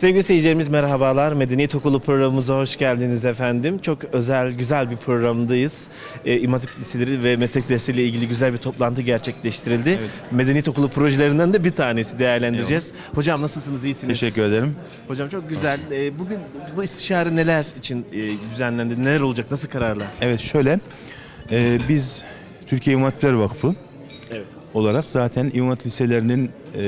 Sevgili seyircilerimiz merhabalar. Medeniyet Okulu programımıza hoş geldiniz efendim. Çok özel, güzel bir programdayız. Ee, İmam Hatip Liseleri ve meslek dersleriyle ilgili güzel bir toplantı gerçekleştirildi. Evet. Medeniyet Okulu projelerinden de bir tanesi değerlendireceğiz. Hocam nasılsınız, iyisiniz? Teşekkür ederim. Hocam çok güzel. Ee, bugün bu istişare neler için e, düzenlendi? Neler olacak? Nasıl kararlar? Evet şöyle, e, biz Türkiye İmam Hatipler Vakfı Evet. olarak zaten İmam Hatip liselerinin e,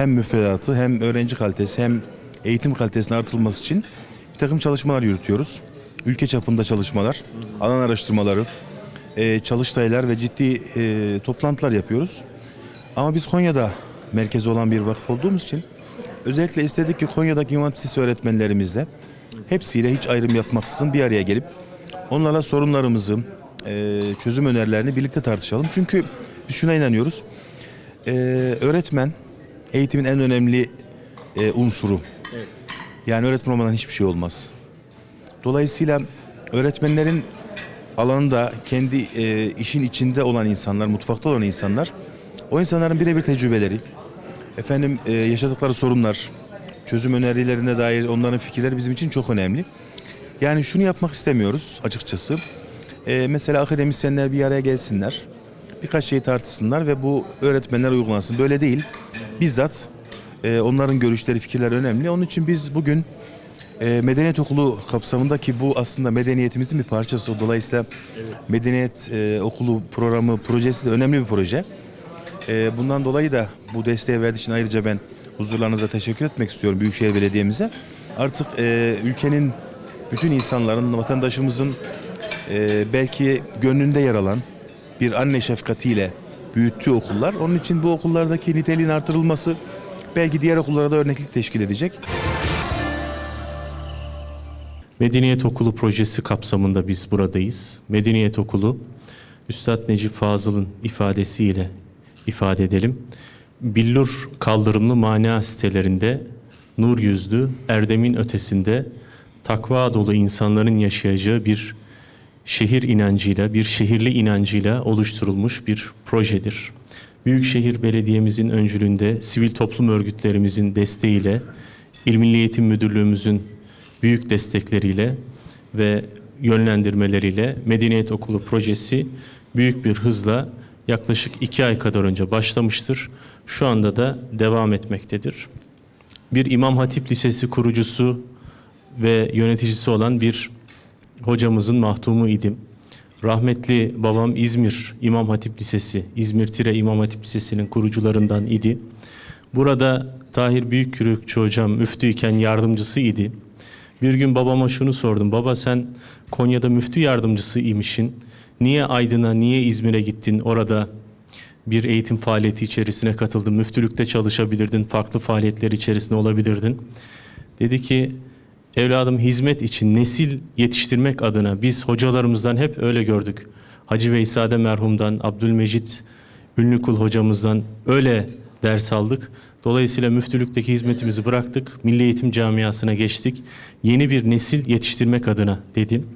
hem müfredatı hem öğrenci kalitesi hem eğitim kalitesinin artırılması için bir takım çalışmalar yürütüyoruz. Ülke çapında çalışmalar, alan araştırmaları, e, çalıştaylar ve ciddi e, toplantılar yapıyoruz. Ama biz Konya'da merkezi olan bir vakıf olduğumuz için özellikle istedik ki Konya'daki İmam öğretmenlerimizle hepsiyle hiç ayrım yapmaksızın bir araya gelip onlarla sorunlarımızı, e, çözüm önerilerini birlikte tartışalım. Çünkü biz şuna inanıyoruz. E, öğretmen eğitimin en önemli e, unsuru. Evet. Yani öğretmen olmadan hiçbir şey olmaz. Dolayısıyla öğretmenlerin alanında kendi e, işin içinde olan insanlar, mutfakta olan insanlar, o insanların birebir tecrübeleri, efendim e, yaşadıkları sorunlar, çözüm önerilerine dair onların fikirleri bizim için çok önemli. Yani şunu yapmak istemiyoruz açıkçası. E, mesela akademisyenler bir araya gelsinler, birkaç şey tartışsınlar ve bu öğretmenler uygulansın. Böyle değil. Bizzat e, onların görüşleri, fikirleri önemli. Onun için biz bugün e, Medeniyet Okulu kapsamındaki bu aslında medeniyetimizin bir parçası. Dolayısıyla Medeniyet e, Okulu programı, projesi de önemli bir proje. E, bundan dolayı da bu desteği verdiği için ayrıca ben huzurlarınıza teşekkür etmek istiyorum Büyükşehir Belediye'mize. Artık e, ülkenin bütün insanların, vatandaşımızın e, belki gönlünde yer alan bir anne şefkatiyle büyüttüğü okullar. Onun için bu okullardaki niteliğin artırılması belki diğer okullara da örneklik teşkil edecek. Medeniyet Okulu projesi kapsamında biz buradayız. Medeniyet Okulu, Üstad Necip Fazıl'ın ifadesiyle ifade edelim. Billur kaldırımlı mana sitelerinde nur yüzlü, erdemin ötesinde takva dolu insanların yaşayacağı bir şehir inancıyla, bir şehirli inancıyla oluşturulmuş bir projedir. Büyükşehir Belediye'mizin öncülüğünde sivil toplum örgütlerimizin desteğiyle, İl Milli Eğitim Müdürlüğümüzün büyük destekleriyle ve yönlendirmeleriyle Medeniyet Okulu projesi büyük bir hızla yaklaşık iki ay kadar önce başlamıştır. Şu anda da devam etmektedir. Bir İmam Hatip Lisesi kurucusu ve yöneticisi olan bir hocamızın mahtumu idim. Rahmetli babam İzmir İmam Hatip Lisesi, İzmir Tire İmam Hatip Lisesi'nin kurucularından idi. Burada Tahir Büyükkürükçü hocam müftüyken yardımcısı idi. Bir gün babama şunu sordum. Baba sen Konya'da müftü yardımcısı imişsin. Niye Aydın'a, niye İzmir'e gittin? Orada bir eğitim faaliyeti içerisine katıldın. Müftülükte çalışabilirdin, farklı faaliyetler içerisinde olabilirdin. Dedi ki evladım hizmet için nesil yetiştirmek adına biz hocalarımızdan hep öyle gördük. Hacı Veysade merhumdan, Abdülmecit Ünlükul hocamızdan öyle ders aldık. Dolayısıyla müftülükteki hizmetimizi bıraktık. Milli Eğitim Camiası'na geçtik. Yeni bir nesil yetiştirmek adına dedim.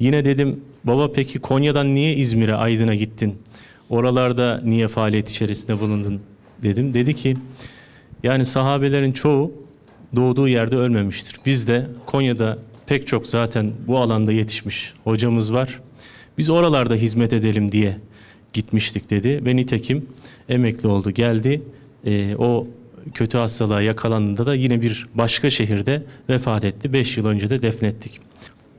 Yine dedim baba peki Konya'dan niye İzmir'e, Aydın'a gittin? Oralarda niye faaliyet içerisinde bulundun dedim. Dedi ki yani sahabelerin çoğu doğduğu yerde ölmemiştir. Biz de Konya'da pek çok zaten bu alanda yetişmiş hocamız var. Biz oralarda hizmet edelim diye gitmiştik dedi ve nitekim emekli oldu geldi. Ee, o kötü hastalığa yakalandığında da yine bir başka şehirde vefat etti. Beş yıl önce de defnettik.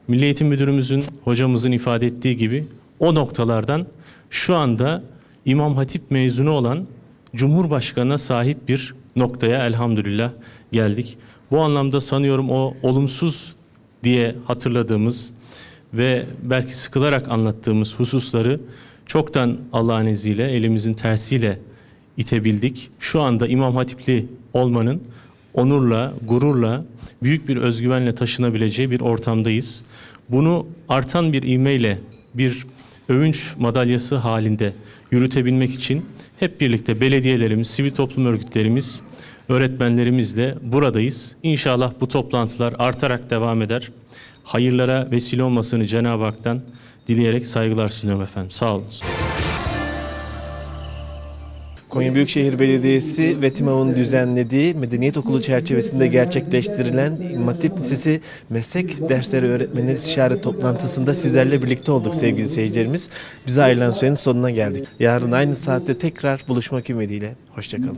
Milli Eğitim Müdürümüzün, hocamızın ifade ettiği gibi o noktalardan şu anda İmam Hatip mezunu olan Cumhurbaşkanı'na sahip bir noktaya elhamdülillah geldik. Bu anlamda sanıyorum o olumsuz diye hatırladığımız ve belki sıkılarak anlattığımız hususları çoktan Allah'ın izniyle elimizin tersiyle itebildik. Şu anda İmam Hatipli olmanın onurla, gururla, büyük bir özgüvenle taşınabileceği bir ortamdayız. Bunu artan bir ivmeyle, bir övünç madalyası halinde yürütebilmek için hep birlikte belediyelerimiz, sivil toplum örgütlerimiz, öğretmenlerimizle buradayız. İnşallah bu toplantılar artarak devam eder. Hayırlara vesile olmasını Cenab-ı Hak'tan dileyerek saygılar sunuyorum efendim. Sağ olun. Konya Büyükşehir Belediyesi ve TİMAV'ın düzenlediği Medeniyet Okulu çerçevesinde gerçekleştirilen İmam Hatip Lisesi Meslek Dersleri Öğretmenleri İstişare Toplantısında sizlerle birlikte olduk sevgili seyircilerimiz. Bize ayrılan sürenin sonuna geldik. Yarın aynı saatte tekrar buluşmak ümidiyle. Hoşçakalın.